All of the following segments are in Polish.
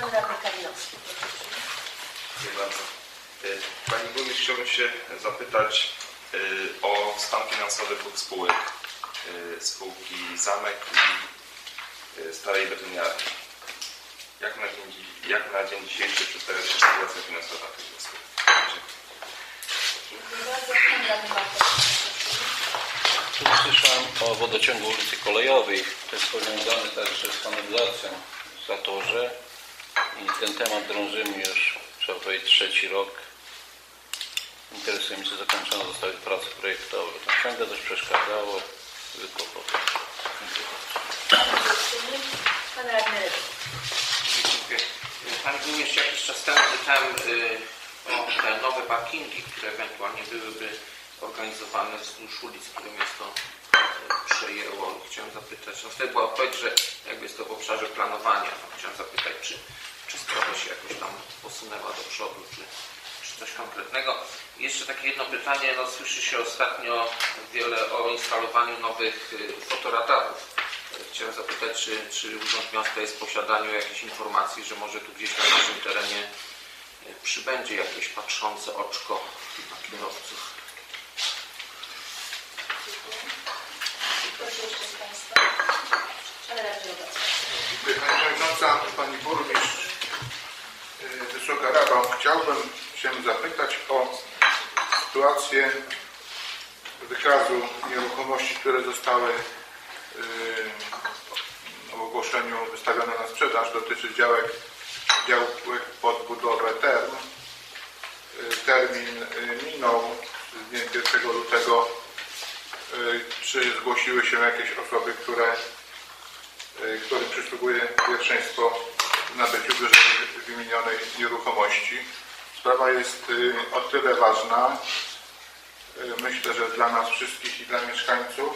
Pan radny Kalinowski. Dziękuję bardzo. Y, Pani Burmistrz, chciałbym się zapytać y, o stan finansowy dwóch spółek. Y, Spółki Zamek i Starej Betoniarni. Jak na dzień, dzi- jak na dzień dzisiejszy przedstawia się sytuacja finansowa tych dwóch spółek? Dziękuję bardzo. Pan radny Bartosz. Tu Słyszałem o wodociągu ulicy Kolejowej. To jest powiązane także z kanalizacją w Zatorze. I ten temat drążymy już, trzeba powiedzieć, trzeci rok. Interesuje mnie, czy zakończone zostały prace projektowe. To ciągle coś przeszkadzało. Wykopał. Pan radny. Panie Burmistrz, jakiś czas temu pytałem y, te nowe parkingi, które ewentualnie byłyby organizowane wzdłuż ulic, które miasto y, przejęło. Chciałem zapytać, no wtedy była odpowiedź, że jakby jest to w obszarze planowania. No, chciałem zapytać, czy, czy sprawa się jakoś tam posunęła do przodu, czy, czy coś konkretnego. Jeszcze takie jedno pytanie, no słyszy się ostatnio wiele o instalowaniu nowych y, fotoradarów. Chciałem zapytać, czy, czy Urząd Miasta jest w posiadaniu jakichś informacji, że może tu gdzieś na naszym terenie e, przybędzie jakieś patrzące oczko na kierowców. Rydzyk. Dziękuję Pani Przewodnicząca, Pani Burmistrz, yy, Wysoka Rado. Chciałbym się zapytać o sytuację wykazu nieruchomości, które zostały yy, w ogłoszeniu wystawione na sprzedaż. Dotyczy działek, działek pod budowę term. Yy, Termin yy, minął z dniem 1 lutego. Yy, Czy zgłosiły się jakieś osoby, które y, którym przysługuje pierwszeństwo w nabyciu wyżej wymienionej nieruchomości. Sprawa jest y, o tyle ważna, y, myślę, że dla nas wszystkich i dla mieszkańców,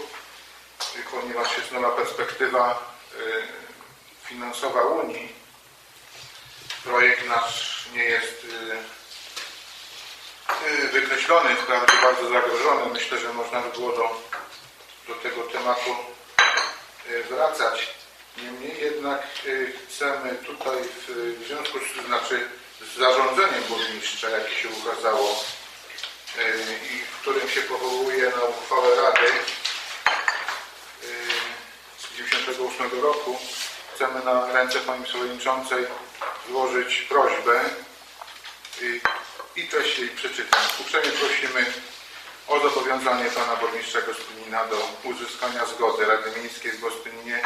y, ponieważ jest nowa perspektywa y, finansowa Unii. Projekt nasz nie jest y, y, wykreślony, wprawdzie bardzo zagrożony. Myślę, że można by było do, do tego tematu y, wracać. Niemniej jednak chcemy tutaj w, związku z, znaczy z zarządzeniem burmistrza, jakie się ukazało i w którym się powołuje na uchwałę Rady z 98 roku, chcemy na ręce Pani Przewodniczącej złożyć prośbę y, i treść jej przeczytam. Uprzejmie prosimy o zobowiązanie Pana Burmistrza Gostynina do uzyskania zgody Rady Miejskiej w Gostyninie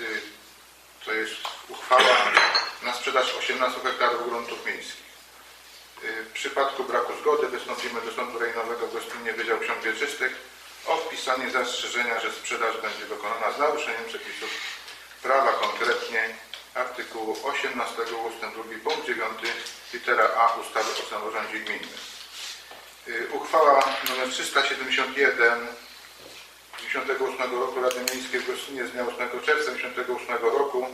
Y, to jest uchwała na sprzedaż 18 hektarów gruntów miejskich. Y, W przypadku braku zgody wystąpimy do Sądu Rejonowego w Gostyninie Wydział Ksiąg Wieczystych o wpisanie zastrzeżenia, że sprzedaż będzie dokonana z naruszeniem przepisów prawa, konkretnie artykułu 18 ust. 2 punkt 9 litera A ustawy o samorządzie gminnym. Y, Uchwała nr 371 98 roku Rady Miejskiej w Gostynie z dnia 8 czerwca 98 roku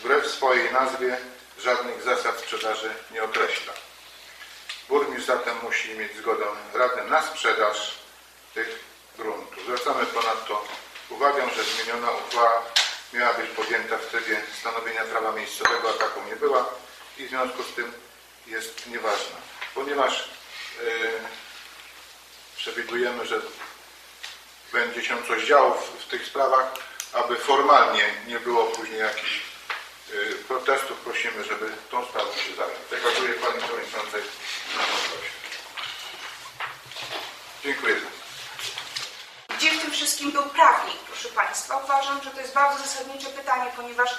wbrew swojej nazwie żadnych zasad sprzedaży nie określa. Burmistrz zatem musi mieć zgodę Rady na sprzedaż tych gruntów. Zwracamy ponadto uwagę, że zmieniona uchwała miała być podjęta w trybie stanowienia prawa miejscowego, a taką nie była i w związku z tym jest nieważna. Ponieważ yy, przewidujemy, że będzie się coś działo w, w tych sprawach, aby formalnie nie było później jakichś y, protestów. Prosimy, żeby tą sprawą się zająć. Przekazuję Pani Przewodniczącej na. Dziękuję. Wszystkim był prawnik, proszę Państwa? Uważam, że to jest bardzo zasadnicze pytanie, ponieważ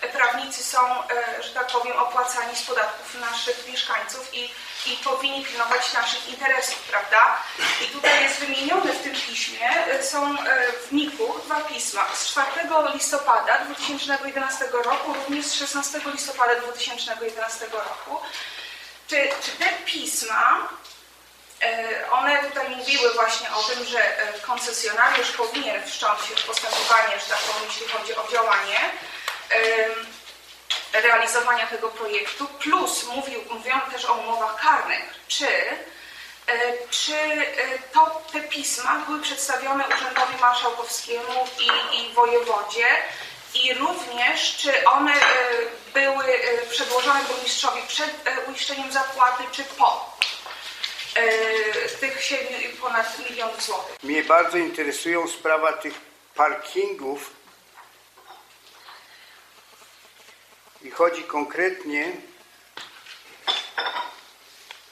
e, prawnicy są, e, że tak powiem, opłacani z podatków naszych mieszkańców i, i powinni pilnować naszych interesów, prawda? I tutaj jest wymienione w tym piśmie, e, są w NIK-u dwa pisma. Z 4 listopada 2011 roku, również z 16 listopada 2011 roku. Czy, czy te pisma One tutaj mówiły właśnie o tym, że e, koncesjonariusz powinien wszcząć się w postępowanie, że tak powiem, jeśli chodzi o działanie realizowania tego projektu, plus mówił, mówiono też o umowach karnych. Czy E, Czy e, to, te pisma były przedstawione Urzędowi Marszałkowskiemu i, i wojewodzie? I również, czy one e, były e, przedłożone burmistrzowi przed e, uiszczeniem zapłaty, czy po e, tych 7 ponad milionów złotych? Mnie bardzo interesują sprawa tych parkingów i chodzi konkretnie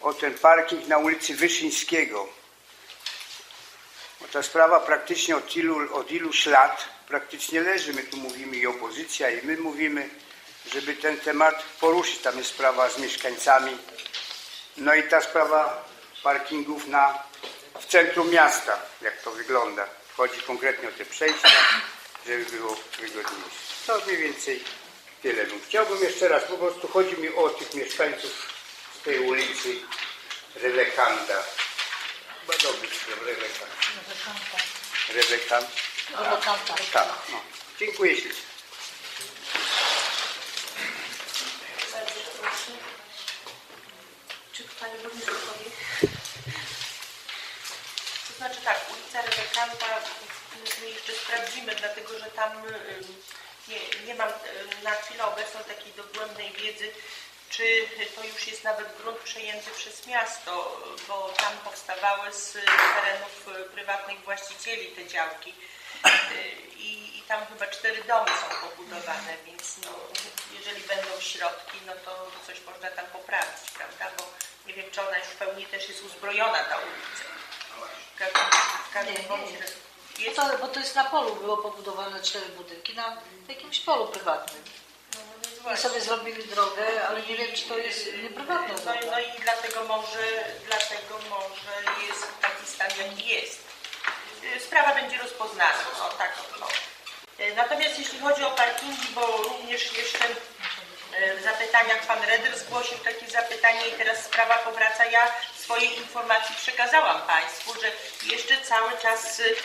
o ten parking na ulicy Wyszyńskiego. Bo ta sprawa praktycznie od, ilu, od iluś lat praktycznie leży. My tu mówimy i opozycja i my mówimy, żeby ten temat poruszyć. Tam jest sprawa z mieszkańcami. No i ta sprawa parkingów na, w centrum miasta, jak to wygląda. Chodzi konkretnie o te przejścia, żeby było wygodniejsze. To mniej więcej tyle. bym- Chciałbym jeszcze raz, po prostu chodzi mi o tych mieszkańców z tej ulicy Relekanda. Chyba dobry sklep, Relekant. Relekant. Tak, no. Dziękuję ślicznie. Bardzo proszę. Czy Pani Burmistrz odpowie? To znaczy tak, ulica Rebekanta my dlatego że tam ym, nie, nie mam ym, na chwilę obecną takiej dogłębnej wiedzy, czy to już jest nawet grunt przejęty przez miasto, bo tam powstawały z terenów y, prywatnych właścicieli te działki. Y, I, I tam chyba cztery domy są pobudowane, więc no, jeżeli będą środki, no to coś można tam poprawić, prawda? Bo nie wiem, czy ona już w pełni też jest uzbrojona ta ulica. W każdym, w każdym Nie, nie, jest. to, bo to jest na polu, było pobudowane cztery budynki na jakimś polu prywatnym. No, no I sobie zrobili drogę, ale nie wiem, czy to jest nieprywatna No, droga. i- no i dlatego może, dlatego może jest taki stan, jaki jest. Sprawa będzie rozpoznana, no tak. No. Y, Natomiast jeśli chodzi o parkingi, bo również jeszcze zapytaniach pan Reder zgłosił takie zapytanie i teraz sprawa powraca. Ja swoje informacje przekazałam Państwu, że jeszcze cały czas, y,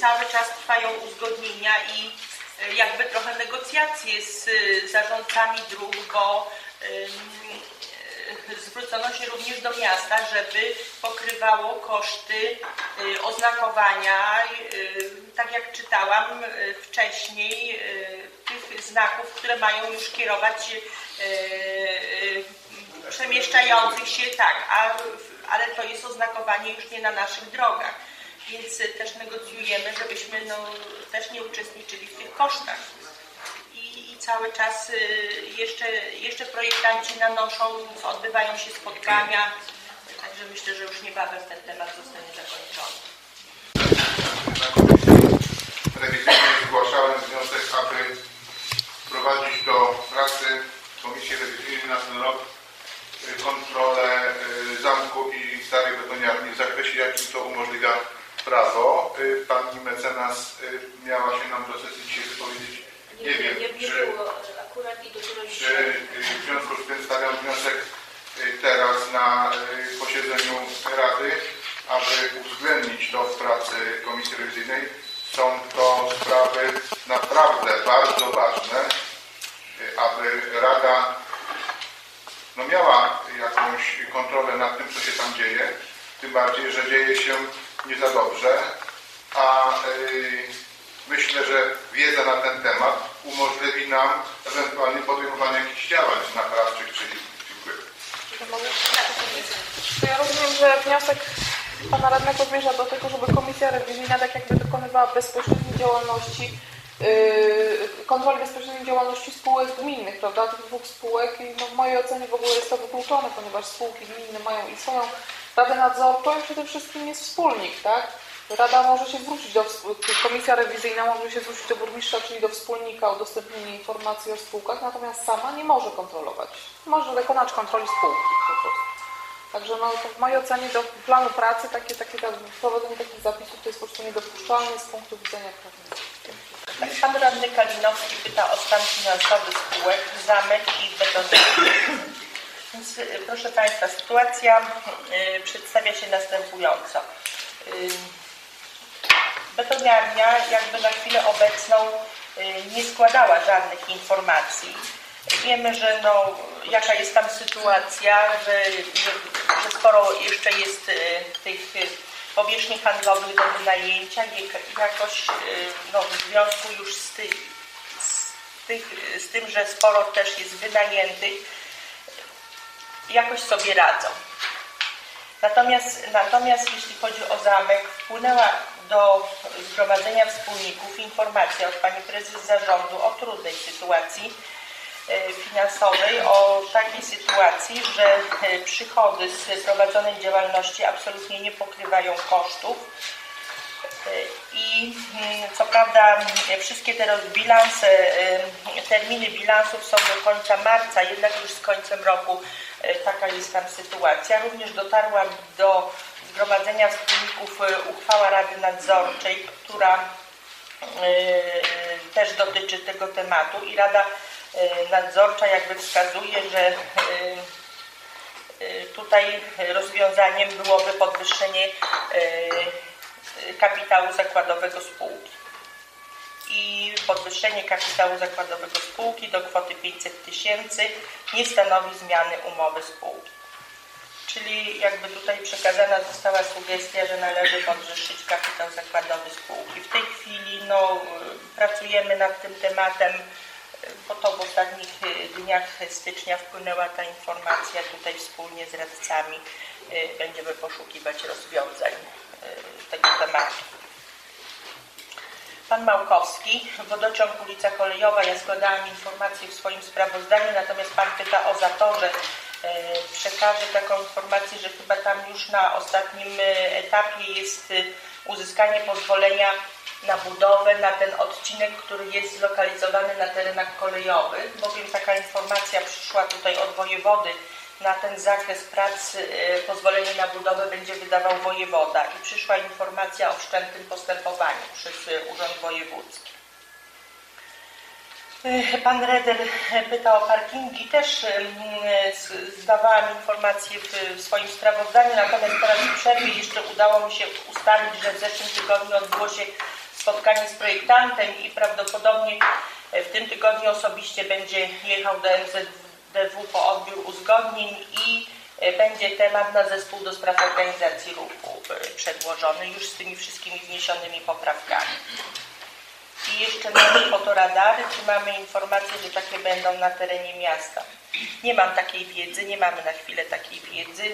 cały czas trwają uzgodnienia i y, jakby trochę negocjacje z y, zarządcami dróg, bo zwrócono się również do miasta, żeby pokrywało koszty y, oznakowania, y, tak jak czytałam y, wcześniej, tych znaków, które mają już kierować przemieszczających się, tak, ale to jest oznakowanie już nie na naszych drogach. Więc też negocjujemy, żebyśmy no, też nie uczestniczyli w tych kosztach cały czas y, jeszcze, jeszcze projektanci nanoszą, odbywają się spotkania, także myślę, że już niebawem ten temat zostanie zakończony. Rewizyjnej zgłaszałem wniosek, aby wprowadzić do pracy Komisji Rewizyjnej na ten rok y, kontrolę y, zamku i starej betoniarni w zakresie, jakim to umożliwia prawo. Pani mecenas miała się nam do sesji dzisiaj wypowiedzieć. Nie wiem, nie, nie czy, było akurat i dopiero czy w związku z tym stawiam wniosek y, teraz na y, posiedzeniu Rady, aby uwzględnić to w pracy Komisji Rewizyjnej. Są to sprawy naprawdę bardzo ważne, y, aby Rada no, miała jakąś kontrolę nad tym, co się tam dzieje. Tym bardziej, że dzieje się nie za dobrze, a y, myślę, że wiedza na ten temat umożliwi nam ewentualnie podejmowanie jakichś działań naprawczych, czyli dziękuję. Ja rozumiem, że wniosek pana radnego zmierza do tego, żeby komisja rewizyjna tak jakby dokonywała bezpośredniej działalności, yy, kontroli bezpośredniej działalności spółek gminnych, prawda, tych dwóch spółek i no, w mojej ocenie w ogóle jest to wykluczone, ponieważ spółki gminne mają i swoją radę nadzorczą i przede wszystkim jest wspólnik, tak? Rada może się zwrócić do, komisja rewizyjna może się zwrócić do burmistrza, czyli do wspólnika o udostępnienie informacji o spółkach, natomiast sama nie może kontrolować. Może dokonać kontroli spółki. Także no, to w mojej ocenie do planu pracy takie, takie wprowadzenie takich zapisów to jest po prostu niedopuszczalne z punktu widzenia prawnego. Pan radny Kalinowski pyta o stan finansowy spółek, zamek i betonierki. Więc y, proszę Państwa, sytuacja y, przedstawia się następująco. Y, Betoniarnia jakby na chwilę obecną y, nie składała żadnych informacji. Wiemy, że no, jaka jest tam sytuacja, że, że, że sporo jeszcze jest y, powierzchni handlowych do wynajęcia jak- jakoś y, no, w związku już z, ty, z, tych, z tym, że sporo też jest wynajętych, jakoś sobie radzą. Natomiast, natomiast jeśli chodzi o zamek, wpłynęła do Zgromadzenia Wspólników informacja od Pani Prezes Zarządu o trudnej sytuacji e, finansowej, o takiej sytuacji, że e, przychody z prowadzonej działalności absolutnie nie pokrywają kosztów. E, I mm, co prawda wszystkie te bilanse, terminy bilansów są do końca marca, jednak już z końcem roku taka jest tam sytuacja. Również dotarła do Zgromadzenia Wspólników e, uchwała Rady Nadzorczej, która e, też dotyczy tego tematu i Rada Nadzorcza jakby wskazuje, że tutaj rozwiązaniem byłoby podwyższenie kapitału zakładowego spółki. I podwyższenie kapitału zakładowego spółki do kwoty 500 tysięcy nie stanowi zmiany umowy spółki. Czyli jakby tutaj przekazana została sugestia, że należy podwyższyć kapitał zakładowy spółki. W tej chwili no, pracujemy nad tym tematem, bo to w ostatnich y, dniach stycznia wpłynęła ta informacja tutaj wspólnie z radcami. y, Będziemy poszukiwać rozwiązań y, tego tematu. Pan Małkowski, wodociąg ulica Kolejowa, ja składałam informację w swoim sprawozdaniu, natomiast Pan pyta o zatorze. E, Przekażę taką informację, że chyba tam już na ostatnim e, etapie jest e, uzyskanie pozwolenia na budowę na ten odcinek, który jest zlokalizowany na terenach kolejowych, bowiem taka informacja przyszła tutaj od wojewody na ten zakres prac pozwolenie na budowę będzie wydawał wojewoda i przyszła informacja o wszczętym postępowaniu przez Urząd Wojewódzki. E, Pan Reder pyta o parkingi. Też z- zdawałam informację w, swoim sprawozdaniu, natomiast teraz w przerwie jeszcze udało mi się ustalić, że w zeszłym tygodniu odbyło się spotkanie z projektantem i prawdopodobnie e, w tym tygodniu osobiście będzie jechał do MZDW po odbiór uzgodnień i e, będzie temat na zespół do spraw organizacji ruchu e, przedłożony już z tymi wszystkimi wniesionymi poprawkami. I jeszcze mamy fotoradary, czy mamy informacje, że takie będą na terenie miasta. Nie mam takiej wiedzy, nie mamy na chwilę takiej wiedzy.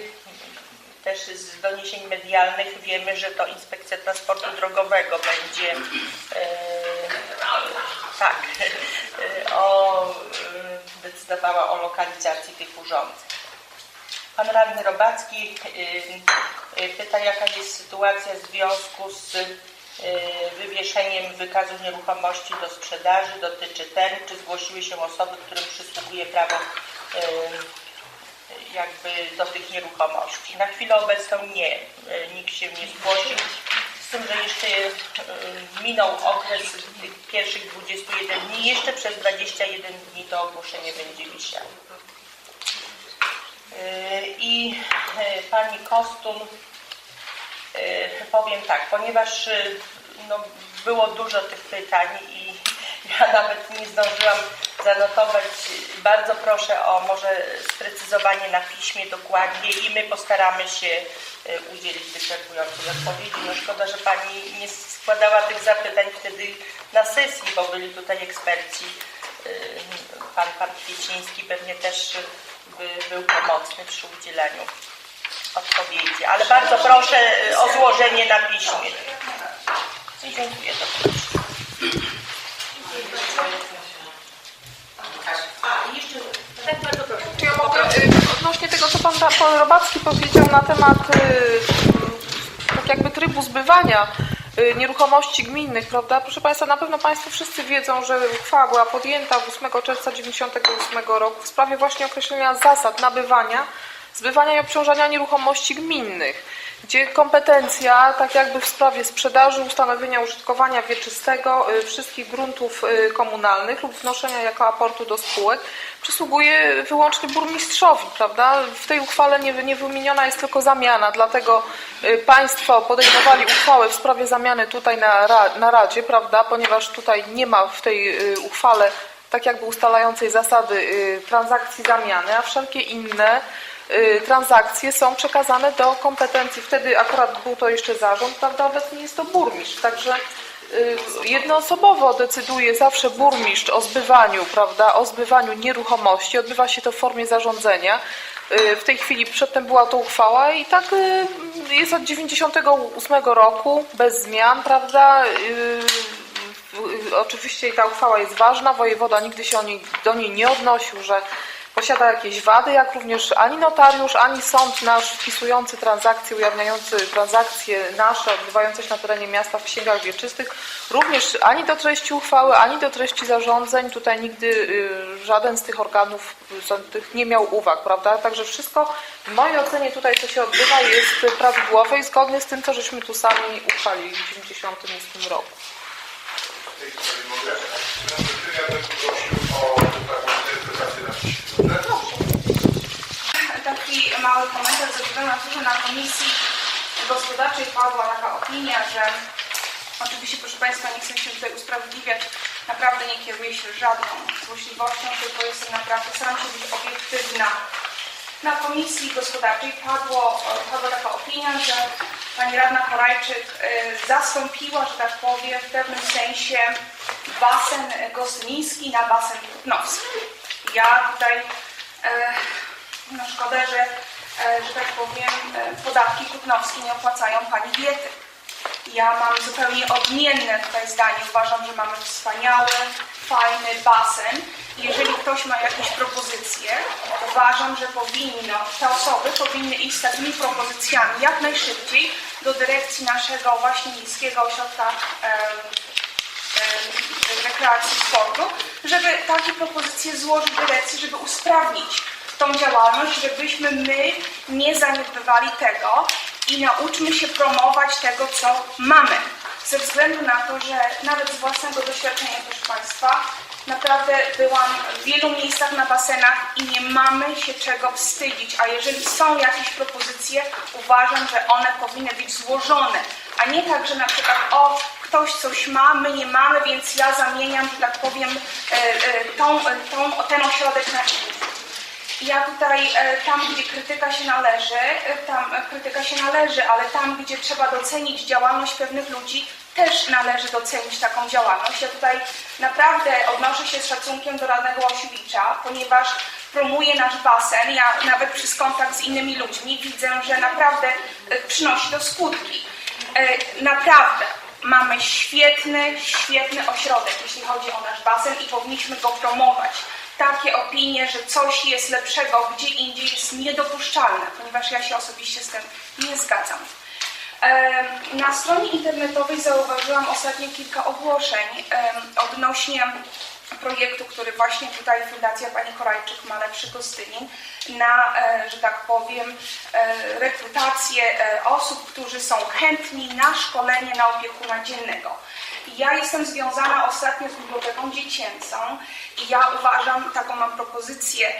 Też z doniesień medialnych wiemy, że to Inspekcja Transportu Drogowego będzie e, tak, e, o, e, decydowała o lokalizacji tych urządzeń. Pan radny Robacki pyta, jaka jest sytuacja w związku z wywieszeniem wykazu nieruchomości do sprzedaży. Dotyczy ten, czy zgłosiły się osoby, którym przysługuje prawo y, jakby do tych nieruchomości. Na chwilę obecną nie, y, nikt się nie zgłosił. Z tym, że jeszcze y, minął okres tych pierwszych 21 dni, jeszcze przez 21 dni to ogłoszenie będzie wisiało. Y, I y, pani Kostun, y, powiem tak, ponieważ y, no, było dużo tych pytań i ja nawet nie zdążyłam zanotować, bardzo proszę o może sprecyzowanie na piśmie dokładnie i my postaramy się y, udzielić wyczerpującej odpowiedzi. No szkoda, że pani nie składała tych zapytań wtedy na sesji, bo byli tutaj eksperci. Y, Pan, pan Kwieciński pewnie też by był pomocny przy udzielaniu odpowiedzi. Ale bardzo proszę y, o złożenie na piśmie. I dziękuję. Tak bardzo proszę. Ja mogę y, odnośnie tego, co pan, pan Robacki powiedział na temat y, tak jakby trybu zbywania nieruchomości gminnych, prawda? Proszę Państwa, na pewno Państwo wszyscy wiedzą, że uchwała była podjęta 8 czerwca 1998 roku w sprawie właśnie określenia zasad nabywania, zbywania i obciążania nieruchomości gminnych gdzie kompetencja, tak jakby w sprawie sprzedaży, ustanowienia użytkowania wieczystego y, wszystkich gruntów y, komunalnych lub wnoszenia jako aportu do spółek przysługuje wyłącznie burmistrzowi, prawda? W tej uchwale nie, nie wymieniona jest tylko zamiana, dlatego y, Państwo podejmowali uchwałę w sprawie zamiany tutaj na, na Radzie, prawda? Ponieważ tutaj nie ma w tej uchwale tak jakby ustalającej zasady transakcji zamiany, a wszelkie inne transakcje są przekazane do kompetencji. Wtedy akurat był to jeszcze zarząd, prawda? Obecnie jest to burmistrz. Także y, jednoosobowo decyduje zawsze burmistrz o zbywaniu, prawda? O zbywaniu nieruchomości. Odbywa się to w formie zarządzenia. Y, W tej chwili przedtem była to uchwała i tak y, jest od 98 roku bez zmian, prawda? Y, Oczywiście ta uchwała jest ważna, wojewoda nigdy się do niej nie odnosił, że posiada jakieś wady, jak również ani notariusz, ani sąd nasz wpisujący transakcje, ujawniający transakcje nasze odbywające się na terenie miasta w księgach wieczystych, również ani do treści uchwały, ani do treści zarządzeń tutaj nigdy y, żaden z tych organów sądnych nie miał uwag, prawda? Także wszystko w mojej ocenie tutaj, co się odbywa, jest prawidłowe i zgodne z tym, co żeśmy tu sami uchwalili w 1998 roku. W tej mogę. Ja bym prosił o taką interpretację na piśmie. Dobrze? Taki mały komentarz ze względu na to, że na Komisji Gospodarczej padła taka opinia, że oczywiście, proszę Państwa, nie chcę się tutaj usprawiedliwiać, naprawdę nie kieruję się żadną złośliwością, tylko jestem naprawdę, staram się być obiektywna. Na Komisji Gospodarczej padło, padła taka opinia, że Pani Radna Korajczyk y, zastąpiła, że tak powiem, w pewnym sensie basen gostyniński na basen kutnowski. Ja tutaj e, no szkoda, że, e, że tak powiem, e, podatki kutnowskie nie opłacają pani diety. Ja mam zupełnie odmienne tutaj zdanie. Uważam, że mamy wspaniały, fajny basen. Jeżeli ktoś ma jakieś propozycje, uważam, że powinno, te osoby powinny iść z takimi propozycjami jak najszybciej do dyrekcji naszego właśnie miejskiego ośrodka rekreacji i sportu, żeby takie propozycje złożyć dyrekcji, żeby usprawnić tą działalność, żebyśmy my nie zaniedbywali tego i nauczmy się promować tego, co mamy. Ze względu na to, że nawet z własnego doświadczenia, proszę Państwa, naprawdę byłam w wielu miejscach na basenach i nie mamy się czego wstydzić. A jeżeli są jakieś propozycje, uważam, że one powinny być złożone, a nie tak, że na przykład o, ktoś coś ma, my nie mamy, więc ja zamieniam, że tak powiem, e, e, tą, tą, ten ośrodek na inny. Ja tutaj, e, tam gdzie krytyka się należy, e, tam e, krytyka się należy, ale tam gdzie trzeba docenić działalność pewnych ludzi, też należy docenić taką działalność. Ja tutaj naprawdę odnoszę się z szacunkiem do radnego Łasiewicza, ponieważ promuje nasz basen. Ja nawet przez kontakt z innymi ludźmi widzę, że naprawdę przynosi to skutki. Naprawdę mamy świetny, świetny ośrodek, jeśli chodzi o nasz basen i powinniśmy go promować takie opinie, że coś jest lepszego gdzie indziej jest niedopuszczalne, ponieważ ja się osobiście z tym nie zgadzam. Na stronie internetowej zauważyłam ostatnio kilka ogłoszeń odnośnie projektu, który właśnie tutaj Fundacja Pani Korajczyk ma lepszy Gostynin na, e, że tak powiem, e, rekrutację e, osób, którzy są chętni na szkolenie na opiekuna dziennego. Ja jestem związana ostatnio z Biblioteką Dziecięcą i ja uważam, taką mam propozycję,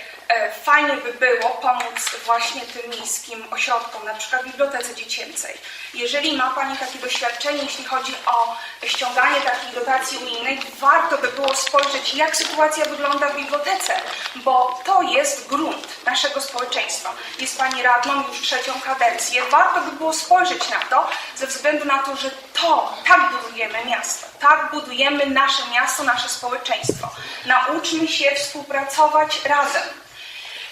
fajnie by było pomóc właśnie tym miejskim ośrodkom, na przykład Bibliotece Dziecięcej. Jeżeli ma Pani takie doświadczenie, jeśli chodzi o ściąganie takich dotacji unijnych, warto by było spojrzeć, jak sytuacja wygląda w bibliotece, bo to jest grunt naszego społeczeństwa. Jest Pani radną już trzecią kadencję. Warto by było spojrzeć na to, ze względu na to, że to, tak budujemy miasto, tak budujemy nasze miasto, nasze społeczeństwo. Nauczmy się współpracować razem.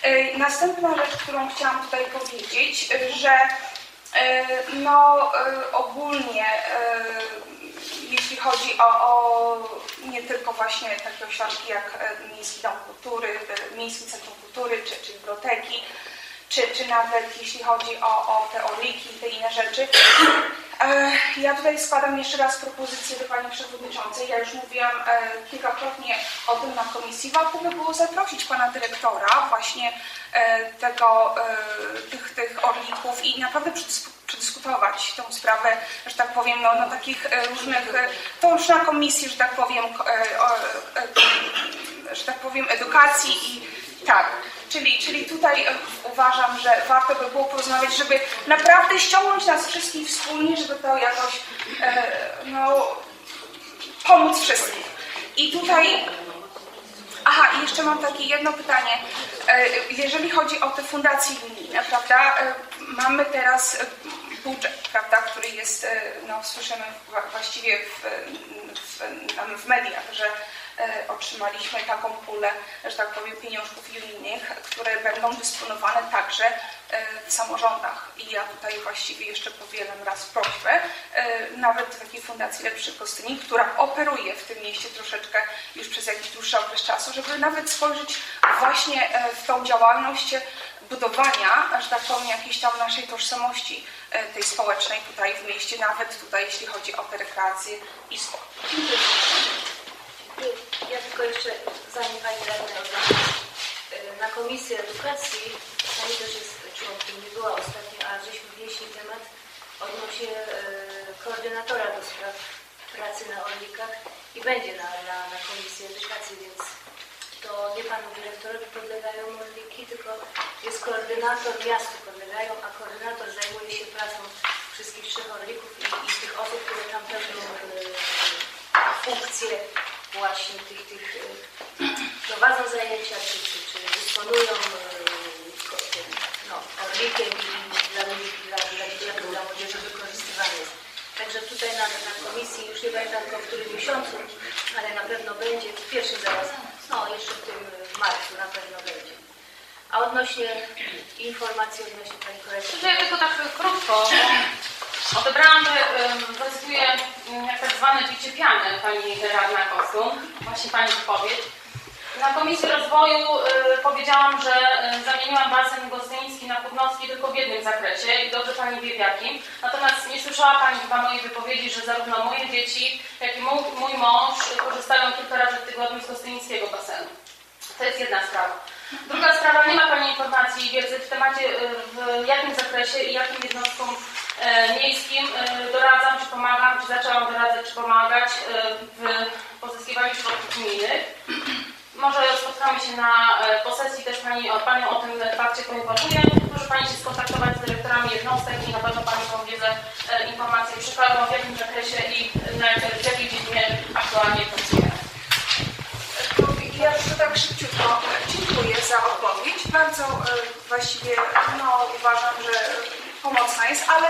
Y, Następna rzecz, którą chciałam tutaj powiedzieć, y, że y, no ogólnie jeśli chodzi o, o nie tylko właśnie takie ośrodki jak e, Miejski Dom Kultury, e, Miejskie Centrum Kultury czy, czy biblioteki, czy, czy nawet jeśli chodzi o, o te orliki i te inne rzeczy. E, Ja tutaj składam jeszcze raz propozycję do Pani Przewodniczącej. Ja już mówiłam e, kilkakrotnie o tym na komisji. Warto by było zaprosić Pana Dyrektora właśnie e, tego, tych, tych orlików i naprawdę przedys- przedyskutować tę sprawę, że tak powiem, no, na takich różnych, to już na komisji, że tak powiem, że tak powiem, edukacji i tak. Czyli, czyli tutaj e, uważam, że warto by było porozmawiać, żeby naprawdę ściągnąć nas wszystkich wspólnie, żeby to jakoś e, no, pomóc wszystkim. I tutaj Aha, i jeszcze mam takie jedno pytanie. E, Jeżeli chodzi o te fundacje unijne, prawda, e, mamy teraz budżet, prawda, który jest, no słyszymy właściwie w, w, w mediach, że otrzymaliśmy taką pulę, że tak powiem, pieniążków unijnych, które będą dysponowane także e, w samorządach. I ja tutaj właściwie jeszcze powielam raz prośbę, e, nawet takiej Fundacji Lepszy Kostyni, która operuje w tym mieście troszeczkę już przez jakiś dłuższy okres czasu, żeby nawet spojrzeć właśnie e, w tą działalność budowania, że tak powiem, jakiejś tam naszej tożsamości e, tej społecznej tutaj w mieście, nawet tutaj jeśli chodzi o te rekreacje i sport. Dziękuję. Ja tylko jeszcze, zanim Pani Radna y, na Komisji Edukacji, Pani też jest członkiem, nie była ostatnio, a żeśmy wnieśli temat odnośnie y, koordynatora do spraw pracy na Orlikach i będzie na, na, na Komisji Edukacji, więc to nie Panu Dyrektorowi podlegają Orliki, tylko jest koordynator, miastu podlegają, a koordynator zajmuje się pracą wszystkich trzech Orlików i, i tych osób, które tam pełnią y, funkcje właśnie tych, tych y, prowadzą zajęcia, czy, czy, czy dysponują tym, no, orlikiem dla ludzi, dla, dla dzieciaków, dla młodzieży wykorzystywany jest. Także tutaj na, na komisji, już nie pamiętam tylko w którym miesiącu, ale na pewno będzie, w pierwszym zaraz, no jeszcze w tym w marcu na pewno będzie. A odnośnie informacji odnośnie Pani korekty. To ja tylko tak krótko. Odebrałam, że jak tak zwane bicie piany pani radna Kostun, właśnie pani wypowiedź. Na Komisji Rozwoju y, powiedziałam, że y, zamieniłam basen gostyński na Kutnowski tylko w jednym zakresie i dobrze Pani wie w jakim. Natomiast nie słyszała Pani chyba mojej wypowiedzi, że zarówno moje dzieci, jak i mój, mój mąż korzystają kilka razy w tygodniu z gostyńskiego basenu. To jest jedna sprawa. Druga sprawa, nie ma Pani informacji i wiedzy w temacie, y, w jakim zakresie i jakim jednostkom miejskim e, doradzam, czy pomagam, czy zaczęłam doradzać, czy pomagać e, w pozyskiwaniu środków gminy. Może spotkamy się na e, posesji, też Pani, Panią o tym fakcie poinformuję. Proszę Pani się skontaktować z dyrektorami jednostek i na pewno Pani tą wiedzę, e, informacje przekażą w jakim zakresie i na, w jakiej dziedzinie aktualnie pracujemy. Ja jeszcze tak szybciutko dziękuję za odpowiedź. Bardzo e, właściwie no, uważam, że pomocna jest, ale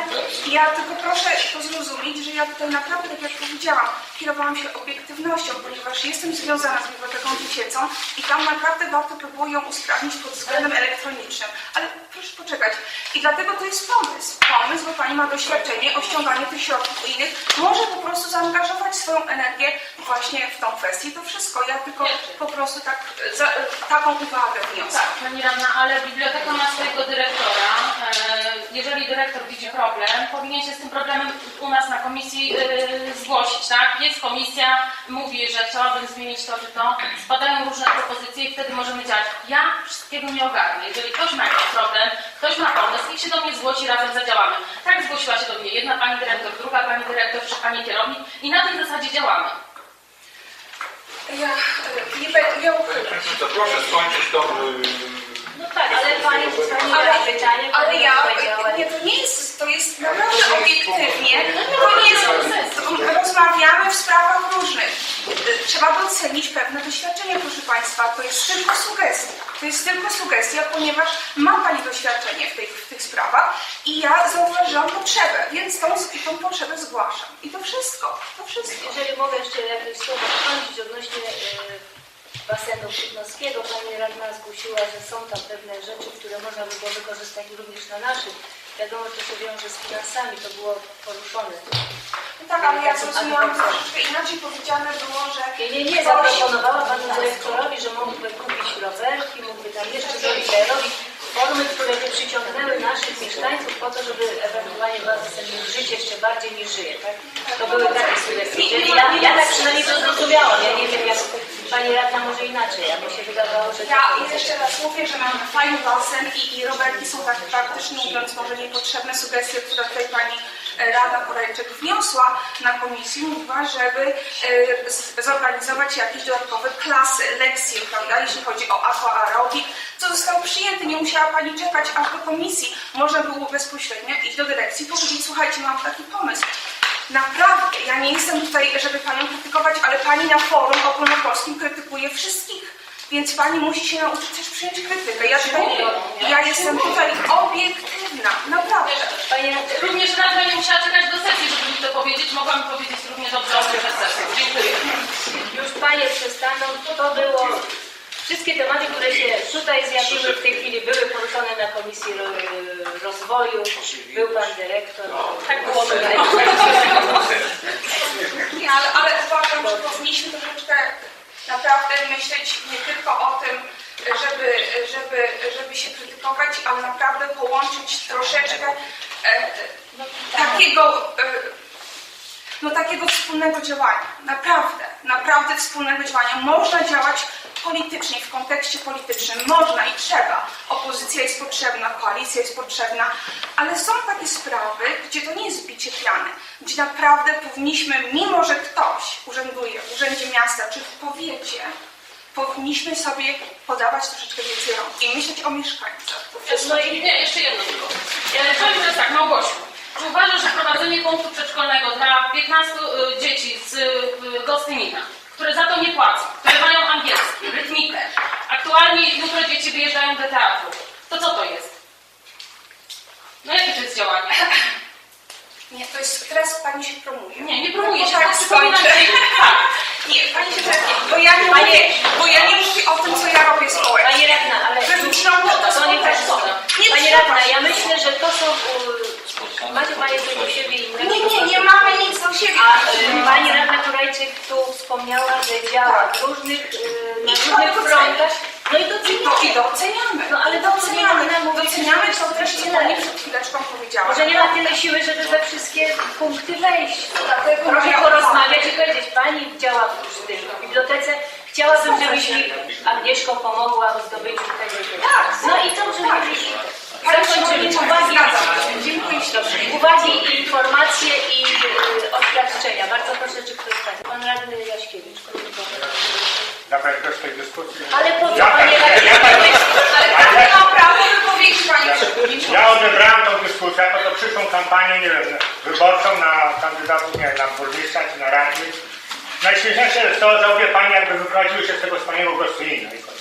ja tylko proszę to zrozumieć, że ja tutaj naprawdę, tak jak powiedziałam, kierowałam się obiektywnością, ponieważ jestem związana z Biblioteką Dziecięcą i tam naprawdę warto by było ją usprawnić pod względem elektronicznym. Ale proszę poczekać. I dlatego to jest pomysł. Pomysł, bo Pani ma doświadczenie o ściąganiu tych środków innych. Może po prostu zaangażować swoją energię właśnie w tą kwestię. To wszystko. Ja tylko po prostu tak, za, taką uwagę wniosę. Tak, Pani Radna, ale biblioteka ma swojego dyrektora. E, Jeżeli dyrektor widzi problem, powinien się z tym problemem u nas na komisji e, zgłosić, tak? Jest komisja, mówi, że chciałabym zmienić to czy to, spadają różne propozycje i wtedy możemy działać. Ja wszystkiego nie ogarnę. Jeżeli ktoś ma jakiś problem, ktoś ma pomysł, niech się do mnie zgłosi, razem zadziałamy. Tak zgłosiła się do mnie jedna pani dyrektor, druga pani dyrektor, czy pani kierownik i na tej zasadzie działamy. Ja e, nie będę miał To proszę skończyć to. Y, ale Pani, Ale, miała pytanie, ale ja, nie, to nie jest, to jest naprawdę obiektywnie, to nie jest, rozmawiamy w sprawach różnych. Trzeba docenić pewne doświadczenie, proszę Państwa, to jest tylko sugestia, to jest tylko sugestia, ponieważ ma Pani doświadczenie w, tej, w tych sprawach i ja zauważyłam potrzebę, więc tą, tą potrzebę zgłaszam. I to wszystko, to wszystko. Jeżeli mogę jeszcze jakieś słowo skończyć odnośnie y, basenu Kutnowskiego. Pani Radna zgłosiła, że są tam pewne rzeczy, które można by było wykorzystać również na naszym. Wiadomo, że to się wiąże z finansami, to było poruszone. Tak, ale ja zrozumiałam że troszeczkę inaczej powiedziane było, że... Nie, nie, nie, zaproponowała Pani dyrektorowi, że mógłby kupić rowerki, mógłby tam jeszcze zrobić, robić formy, które by przyciągnęły naszych mieszkańców po to, żeby ewentualnie basen mógł żyć jeszcze bardziej niż żyje, tak? To były takie sugestie. Ja, ja tak przynajmniej to zrozumiałam, ja nie wiem jak Pani Radna może inaczej, a mi się wydawało, że... Ja jeszcze raz mówię, że mamy fajny basen i, i rowerki są tak praktycznie mówiąc może niepotrzebne sugestie, które tutaj Pani Rada Korejczyk wniosła na komisji, mówiła, żeby e, zorganizować jakieś dodatkowe klasy, lekcje, prawda, jeśli chodzi o aquaarobik, co zostało przyjęte. Nie musiała Pani czekać aż do komisji. Można było bezpośrednio iść do dyrekcji powiedzieć, słuchajcie, mam taki pomysł. Naprawdę, ja nie jestem tutaj, żeby Panią krytykować, ale Pani na forum ogólnopolskim krytykuje wszystkich. Więc pani musi się nauczyć też przyjąć krytykę. Ja, tutaj, ja jestem tutaj obiektywna, naprawdę. Panie, Również Radna nie musiała czekać do sesji, żeby mi to powiedzieć. Mogłam powiedzieć równie dobrze o tym przed sesją. Dziękuję. już Panie przestaną, to było... Wszystkie tematy, które się tutaj zjawiły w tej chwili były poruszone na Komisji Ro- Rozwoju. Był Pan Dyrektor. Tak było tutaj. Nie, ale, ale uważam, że powinniśmy troszeczkę naprawdę myśleć nie tylko o tym, żeby, żeby, żeby się krytykować, ale naprawdę połączyć troszeczkę e, takiego, e, no, takiego wspólnego działania. Naprawdę, naprawdę wspólnego działania. Można działać politycznie, w kontekście politycznym. Można i trzeba. Opozycja jest potrzebna, koalicja jest potrzebna, ale są takie sprawy, gdzie to nie jest bicie piany, naprawdę powinniśmy, mimo że ktoś urzęduje w urzędzie miasta czy w powiecie, powinniśmy sobie podawać troszeczkę więcej rąk i myśleć o mieszkańcach. No i nie, jeszcze jedno tylko. Powiem teraz tak, Małgosiu. Czy uważasz, że prowadzenie punktu przedszkolnego dla 15 y, dzieci z y, Gostynina, które za to nie płacą, które mają angielski, rytmikę, aktualnie jutro dzieci wyjeżdżają do teatru, to co to jest? No jakie to jest działanie? Nie, to jest, teraz pani się promuje. Nie, nie promuje się, tak, tak, ci. Tak. Nie, pani się czeknie, bo ja nie mówię, bo ja nie mówię o tym, co ja robię społecznie. Pani Radna, ale... To To nie tak. Nie Pani Radna, się ja myślę, że to są... y, Macie Panie coś do siebie innego? Nie, nie, nie mamy nic do siebie. A y, Pani Radna Kurajczyk tu wspomniała, że działa w różnych, y, na różnych frontach. No i doceniamy. I doceniamy. No, ale doceniamy. doceniamy, mówię, Doceniamy to też, co pani przed chwileczką powiedziała. Może nie ma tyle siły, żeby we wszystkie punkty wejść. Dlatego moja porozmawiać i powiedzieć, Pani działa w tym w bibliotece, chciałabym, żebyś mi Agnieszko pomogła w zdobyciu tego. Tak. No i to, żeby Pani zakończyli uwagi. Dziękuję ślicznie. uwagi i informacje i y, oświadczenia. Bardzo proszę, czy ktoś tak. Pan radny Jaśkiewicz. Zabrać do tej dyskusji. Ale po co, Ja tak- panie radny? ja tak- Ale pani ma prawo wypowiedzi, pani przewodnicząca. Ja odebrałem tą dyskusję, po to przyszłą kampanię, nie wiem, wyborczą na kandydatów, nie na burmistrza czy na radnych. Najśmieszniejsze jest to, że obie Pani jakby wyprowadziły się z tego wspaniałego. I